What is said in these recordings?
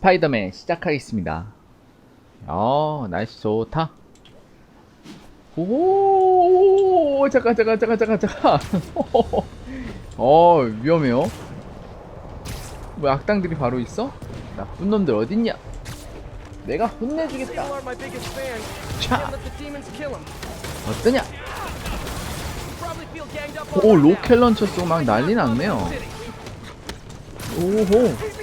스파이더맨 시작하겠습니다. 어, 날씨 좋다. 오, 잠깐, 잠깐, 잠깐, 잠깐, 잠깐. 어, 위험해요. 왜 악당들이 바로 있어? 나쁜 놈들 어딨냐? 내가 혼내주겠다. Him. 어떠냐? 오. 로켓 런처 쏘고 막 난리 났네요. 오호.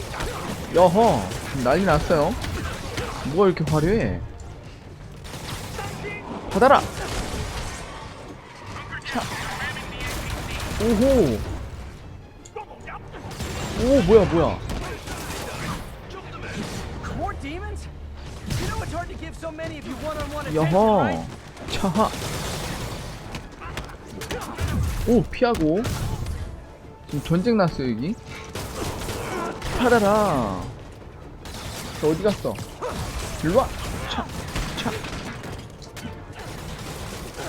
여허. 난리 났어요. 뭐가 이렇게 화려해? 받아라! 차. 오호. 오, 뭐야, 뭐야. 여허. 차하. 오, 피하고. 지금 전쟁 났어요, 여기. 팔아라. 너 어디 갔어? 일로 와. 차, 차.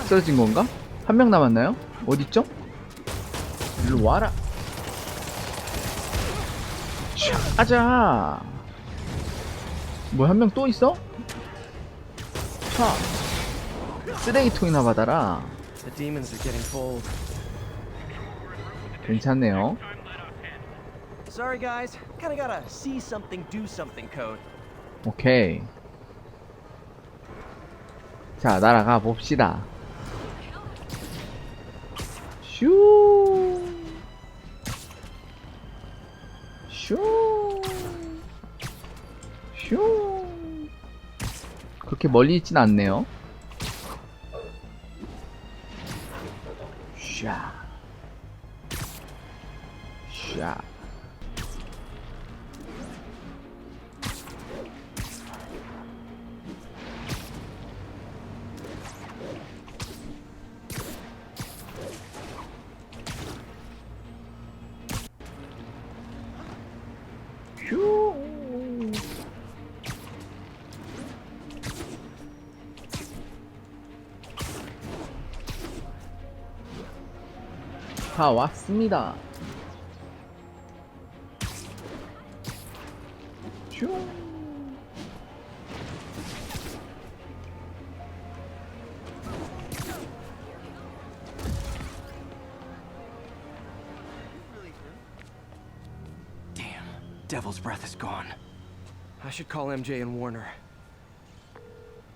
쓰러진 건가? 한 명 남았나요? 어딨죠? 일로 와라. 차, 아자. 뭐한명 또 있어? 차. 쓰레기통이나 받아라. 괜찮네요. Sorry guys, kinda gotta see something, do something code. 오케이. 자, 날아가 봅시다. 슈. 슈. 슈. 그렇게 멀리 있진 않네요. 샤. 샤. 다 왔습니다. 슈. Damn, Devil's Breath is gone. I should call MJ and Warner.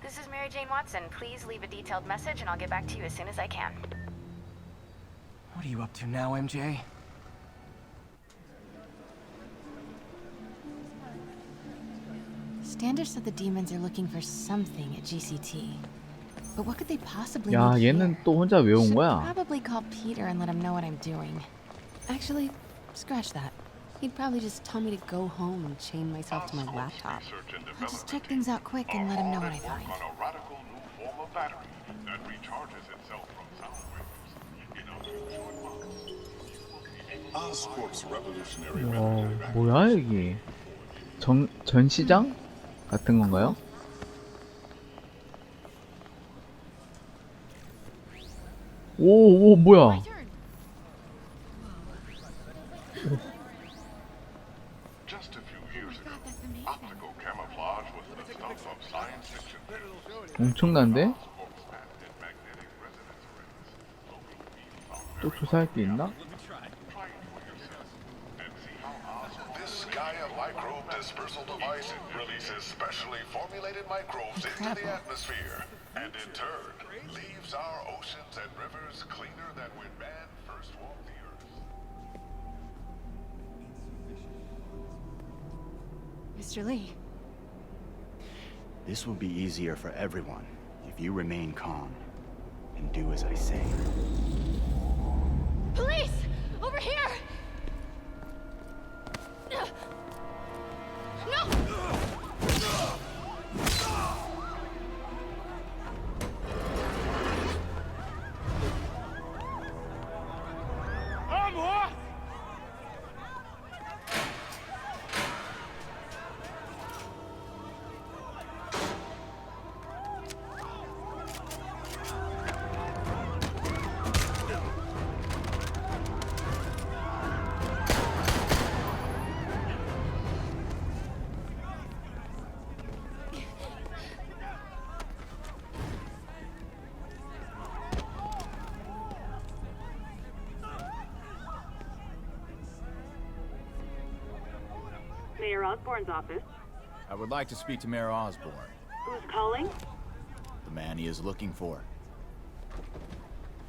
This is Mary Jane Watson. Please leave a detailed message and I'll get back to you as soon as I can. What are you up to now, MJ? Standish said the demons are looking for something at GCT. But what could they possibly 야, need 얘는 here? 또 혼자 왜 온 Should 거야? probably call Peter and let him know what I'm doing. Actually, scratch that. He'd probably just tell me to go home and chain myself to my laptop. I'll just check things out quick and let him know what I find. on a radical new form of battery that recharges itself from 와, 뭐야 여기? 정 전시장 같은 건가요? 오, 오, 뭐야? 엄청난데? 또 조사할 게 있나? Try it for yourself and see how Oscorp. This Gaia microbe dispersal device releases specially formulated microbes into the Incredible. atmosphere, and in turn leaves our oceans and rivers cleaner than when man first walked the earth. Mr. Lee, This will be easier for everyone if you remain calm and do as I say. Police! Mayor Osborne's office. I would like to speak to Mayor Osborne, Who's calling? the man he is looking for.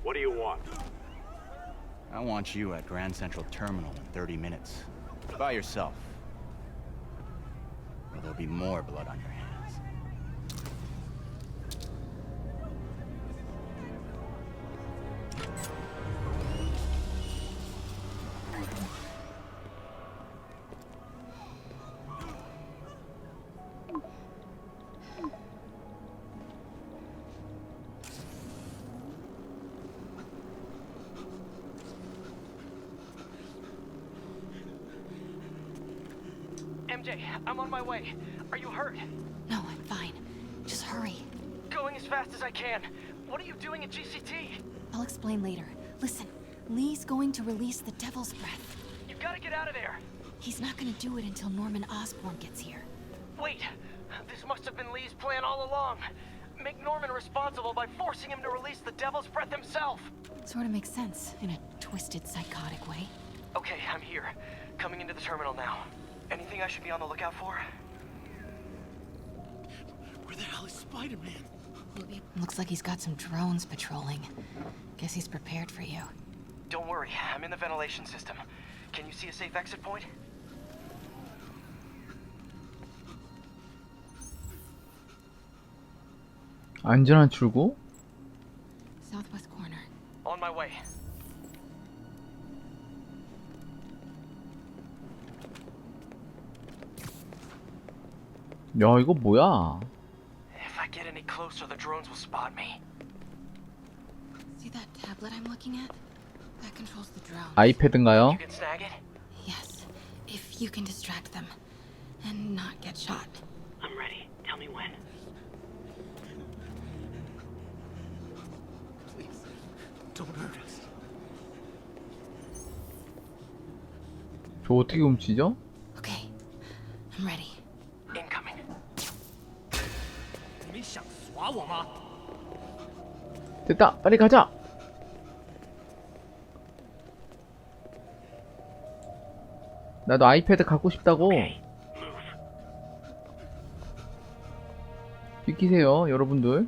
What do you want? I want you at Grand Central Terminal in 30 minutes. By yourself. Or there'll be more blood on your hands. I'll later. Listen, Lee's going to release the Devil's Breath. You've got to get out of there. He's not gonna do it until Norman Osborn gets here. Wait, this must have been Lee's plan all along. Make Norman responsible by forcing him to release the Devil's Breath himself. Sort of makes sense, in a twisted, psychotic way. Okay, I'm here. Coming into the terminal now. Anything I should be on the lookout for? Where the hell is Spider-Man? Looks like he's got some drones patrolling. Guess he's prepared for you. Don't worry, I'm in the ventilation system. Can you see a safe exit point? 안전한 출구? Southwest corner. On my way. 야 이거 뭐야? If I get any closer, the drones will spot me. See that tablet I'm looking at? That controls the drone. 아이패드인가요? You can snag it? Yes, if you can distract them and not get shot. I'm ready. Tell me when. Please, don't hurt us. 저 어떻게 훔치죠? 됐다. 빨리 가자. 나도 아이패드 갖고 싶다고. 비키세요 여러분들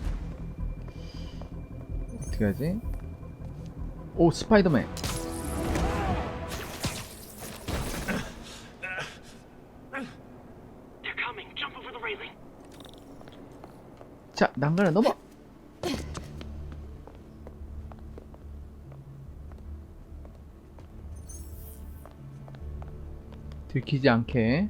어떻게 하지 오 스파이더맨 They're coming. Jump over the railing. 자 난간을 넘어 들키지 않게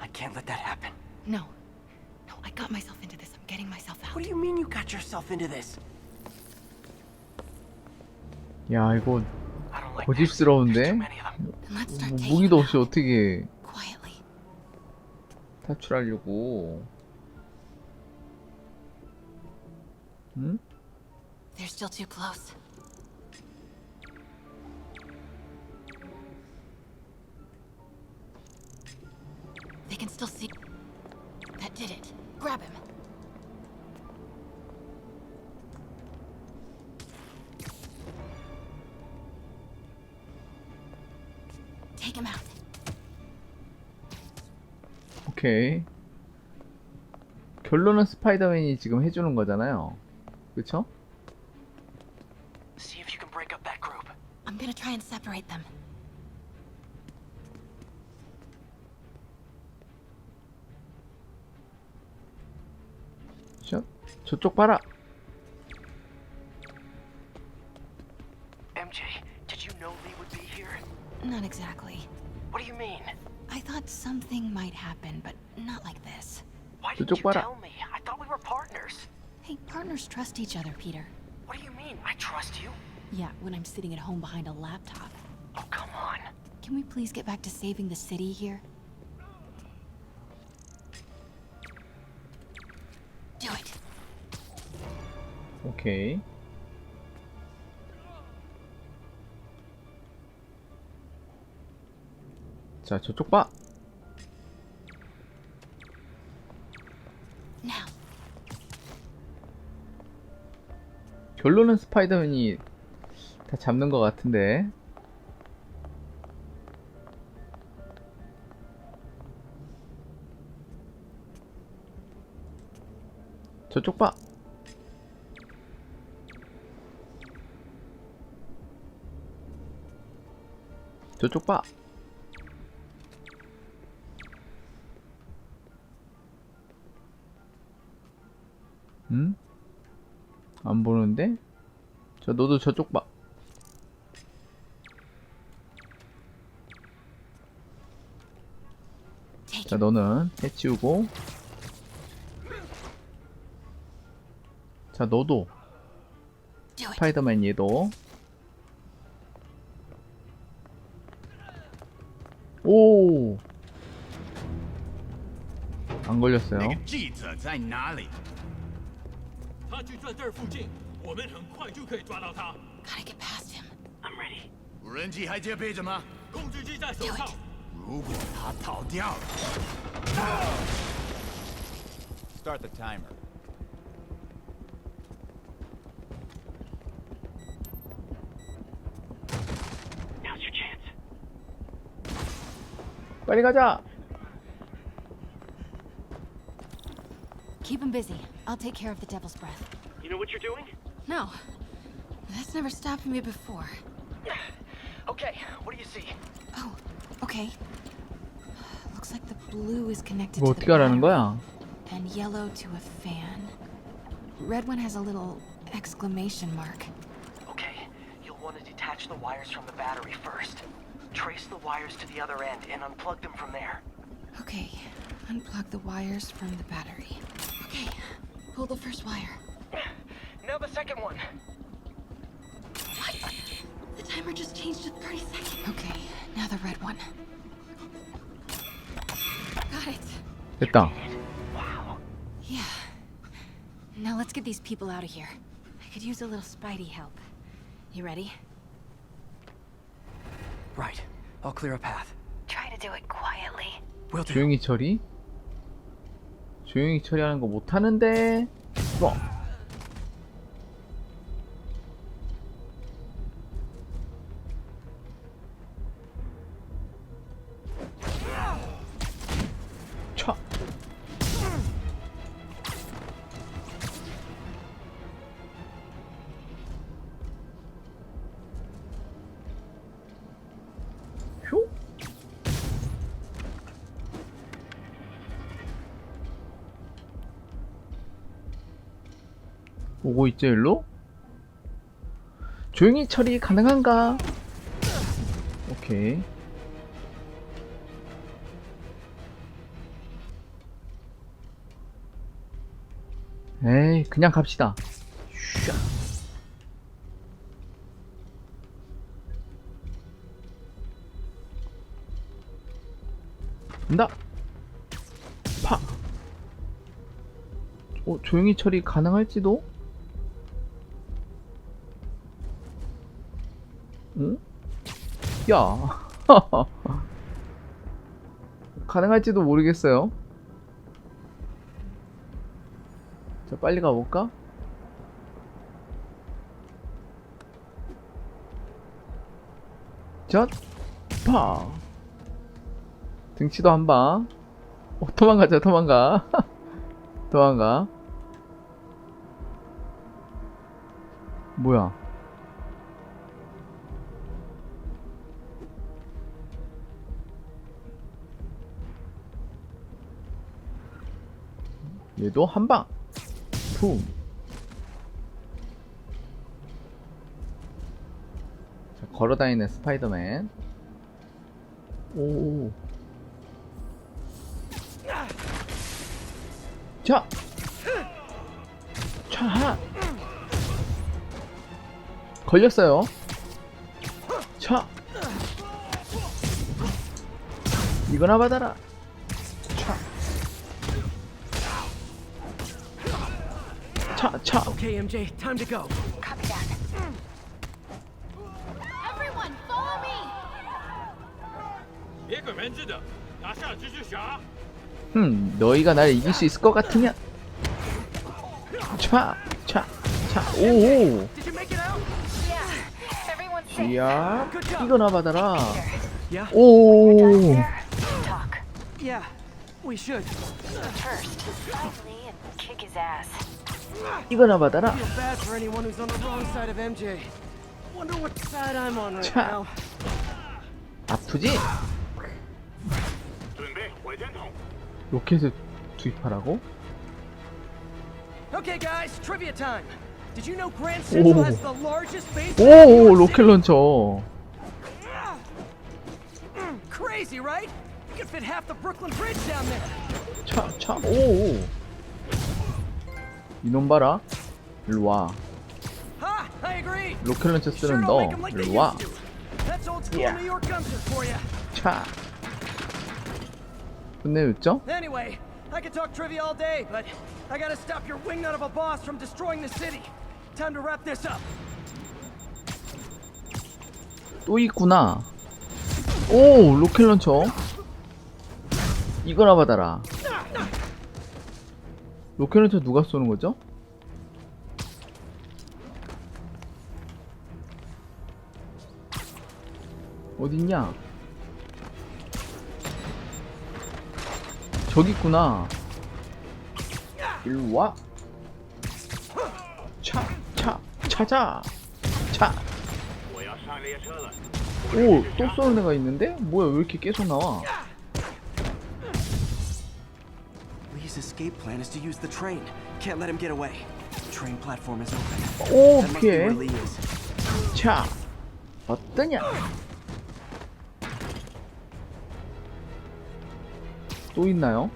I can't let that happen. No. No, I got myself into this. I'm getting myself out. What do you mean you got yourself into this? 야 이거 I don't like this. There's 고집스러운데 too many of them. Then let's start 뭐 taking 무기도 them 없이 out. 어떻게 quietly. 탈출하려고 응? They're still too close. Still see. That did it. Grab him. Take him out. 오케이. 결론은 스파이더맨이 지금 해주는 거잖아요. 그쵸? 저쪽 봐라. MJ, did you know Lee would be here? Not exactly. What do you mean? I thought something might happen, but not like this. Why didn't 저쪽 you 봐라. tell me? I thought we were partners. Hey, partners trust each other, Peter. What do you mean? I trust you. Yeah, when I'm sitting at home behind a laptop. Oh, come on. Can we please get back to saving the city here? 오케이. 자, 저쪽 봐. 결론은 스파이더맨이 다 잡는 것 같은데. 저쪽 봐. 저쪽 봐. 응? 안 보는데? 저 너도 저쪽 봐. 자. 너는 해치우고. 자 너도. 스파이더맨 얘도. 안 걸렸어요. 那个记者在哪里？他就在这儿附近，我们很快就可以抓到他。 Gotta get past him. I'm ready. 无人机还接备着吗？控制机在手上，如果他逃掉了，Start the timer. Now's your chance. 빨리 가자. Keep him busy. I'll take care of the devil's breath. You know what you're doing? No. That's never stopped me before. Okay, what do you see? Oh, okay. Looks like the blue is connected 뭐 to the 어떻게 하라는 battery, 거야? and yellow to a fan. Red one has a little exclamation mark. Okay, you'll want to detach the wires from the battery first. Trace the wires to the other end and unplug them from there. Okay, unplug the wires from the battery. Okay, pull the first wire. Now the second one. What? The timer just changed to 30 seconds. Okay, now the red one. Got it. 됐다. Wow. Yeah. Now let's get these people out of here. I could use a little Spidey help. You ready? Right. I'll clear a path. Try to do it quietly. Will do. 조용히 처리. 조용히 처리하는 거 못하는데. 뭐. 오고 있죠 일로? 조용히 처리 가능한가? 오케이 에이 그냥 갑시다 슈아. 간다 파 어, 조용히 처리 가능할지도? 야. 가능할지도 모르겠어요. 자, 빨리 가볼까? 젖! 파! 등치도 한 방. 어, 도망가자, 도망가. 도망가. 뭐야? 얘도 한 방. 품. 자, 걸어다니는 스파이더맨. 오. 자. 차. 걸렸어요. 차. 이거나 받아라. 차, 차. Okay, MJ, time to go. Copy that. Everyone, follow me! 别给面子的，拿下继续杀。 흠, 너희가 날 이길 수 있을 것 같으냐? 차, 차, 차, 오, Did you make it out? Yeah, everyone's safe. 이야, 이거나 받아라. Yeah. 오, There. Talk. Yeah, we should. First, find Lee and kick his ass. 이거나 받아라. 자, 아프지? 로켓을 투입하라고? 오, 오 로켓 런처. 차, 차, 오. 이놈 봐라. 일로 와. Ha! I agree. 로켓 런처 쓰는 너. make 'em like they 일로 와. used to. That's old school Yeah. New York gumption for you. 차. 끝내줬죠? Anyway, I could talk trivia all day, but I gotta stop your wingnut of a boss from destroying the city. Time to wrap this up. 또 있구나. 오, 로켓 런처. 이거나 받아라. 로켓한테 누가 쏘는 거죠? 어딨냐? 저기 있구나. 일로 와. 차, 차, 찾아. 차. 오, 또 쏘는 애가 있는데? 뭐야, 왜 이렇게 계속 나와? Lee's escape plan is to use the train. Can't let him get away. Train platform is open. 오, That must be 피해. where Lee is. 자, 어떠냐? 또 있나요?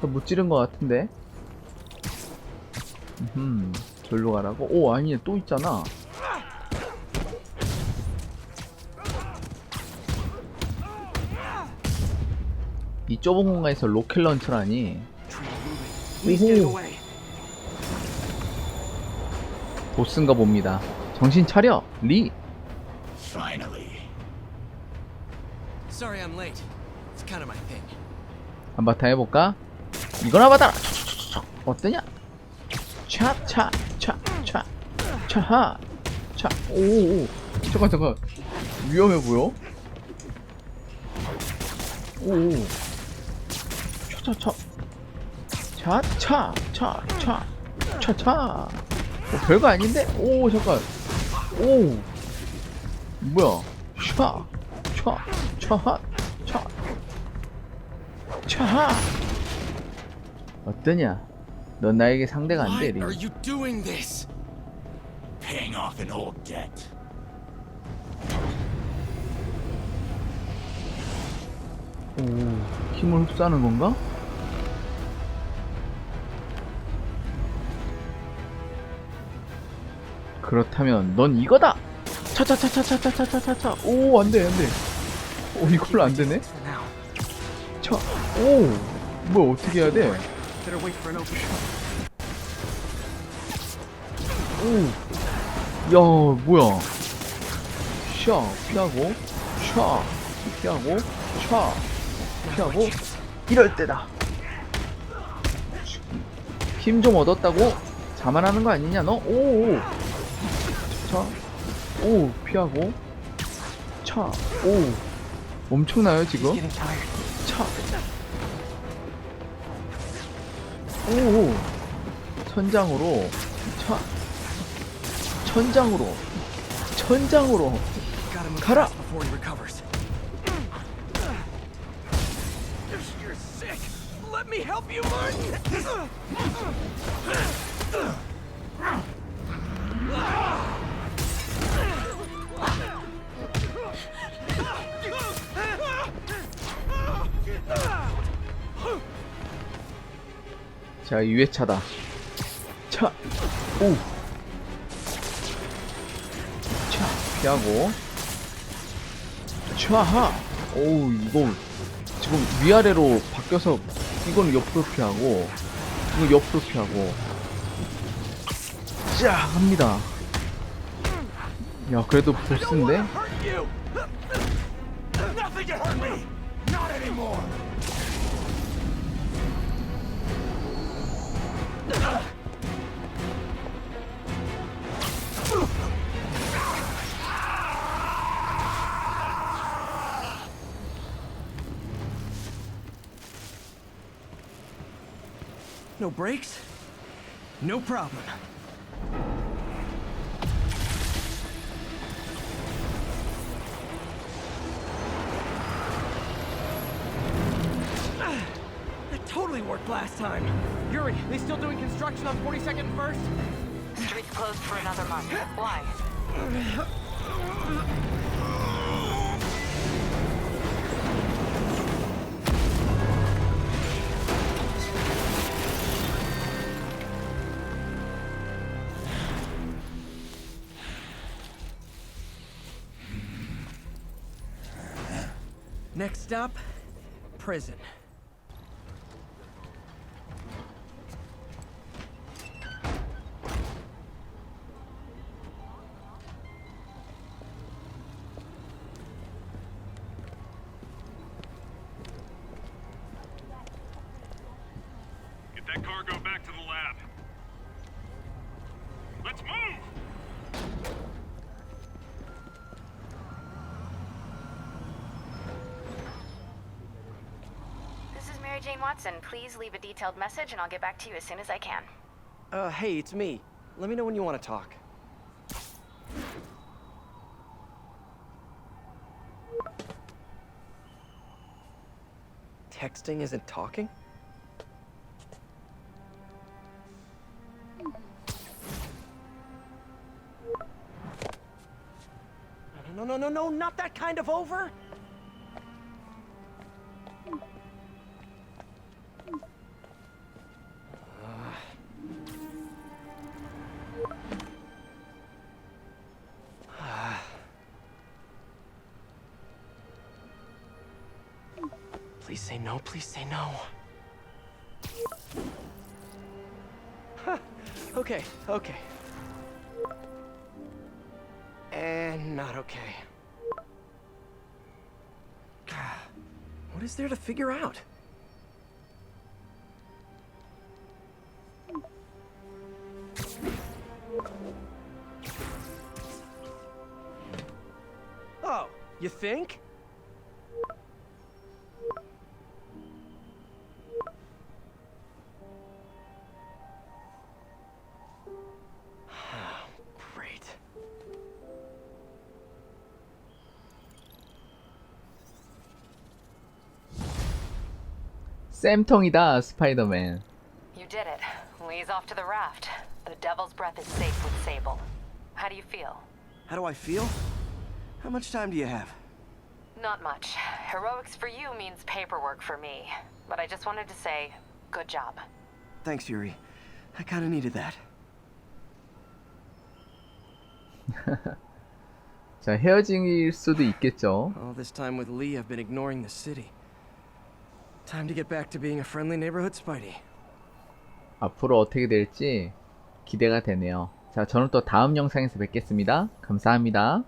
다못 찌른 것 같은데? 음, 절로 가라고? 오, 아니네, 또 있잖아. 이 좁은 공간에서 로켓 런처라니. 오호. 보스인가 봅니다. 정신 차려, 리. Finally. Sorry I'm late. It's kind of my thing. 한바탕 해볼까? 이거나 받아라. 어떠냐? 차, 차, 차, 차, 차하, 차. 오, 오. 잠깐, 잠깐. 위험해 보여. 오, 오. 차, 차, 차. 차, 차, 차, 차, 차, 차. 어, 별거 아닌데? 오, 잠깐. 오. 뭐야? 차, 차, 차하, 차. 차하. 어떠냐? 넌 나에게 상대가 안 돼, Why 리. Paying off an old debt. 오, 힘을 흡수하는 건가? 그렇다면 넌 이거다. 차차차차차차차차차. 오, 안 돼, 안 돼. 오, 이걸로 안 되네. For now. 차. 오, 뭐 어떻게 해야 돼? Better wait for an open 오. 야, 뭐야? 샤 피하고 샤 피하고 샤 피하고 이럴 때다 힘 좀 얻었다고 자만하는 거 아니냐 너? 오오 자오 피하고 차 오 엄청나요 지금 차 오 천장으로 차 천장으로 천장으로 가라. 자 2회차다. 차! 오. 차 피하고. 촤하! 오 이거 지금 위아래로 바뀌어서 이건 옆으로 피하고 이건 옆으로 피하고. 짜 합니다. 야 그래도 보스인데 No brakes? No problem. Ah, that totally worked last time. Yuri, they still doing construction on 42nd and 1st? Street's closed for another month. Why? Next stop, prison. Mary Jane Watson. Please leave a detailed message and I'll get back to you as soon as I can. Uh, hey, it's me. Let me know when you want to talk. Texting isn't talking? No, no, no, no, no, not that kind of over! No, please say no. Huh, okay, okay. And not okay. Ah, what is there to figure out? Oh, you think? 쌤통이다 스파이더맨 You did it. Lee's off to the raft. The Devil's Breath is safe with Sable. How do you feel? How do I feel? How much time do you have? Not much. Heroics for you means paperwork for me. But I just wanted to say, good job. Thanks, Yuri. I kinda needed that. 자 헤어질 수도 있겠죠 All this time with Lee, I've been ignoring the city. Time to get back to being a friendly neighborhood Spidey. 앞으로 어떻게 될지 기대가 되네요 자 저는 또 다음 영상에서 뵙겠습니다 감사합니다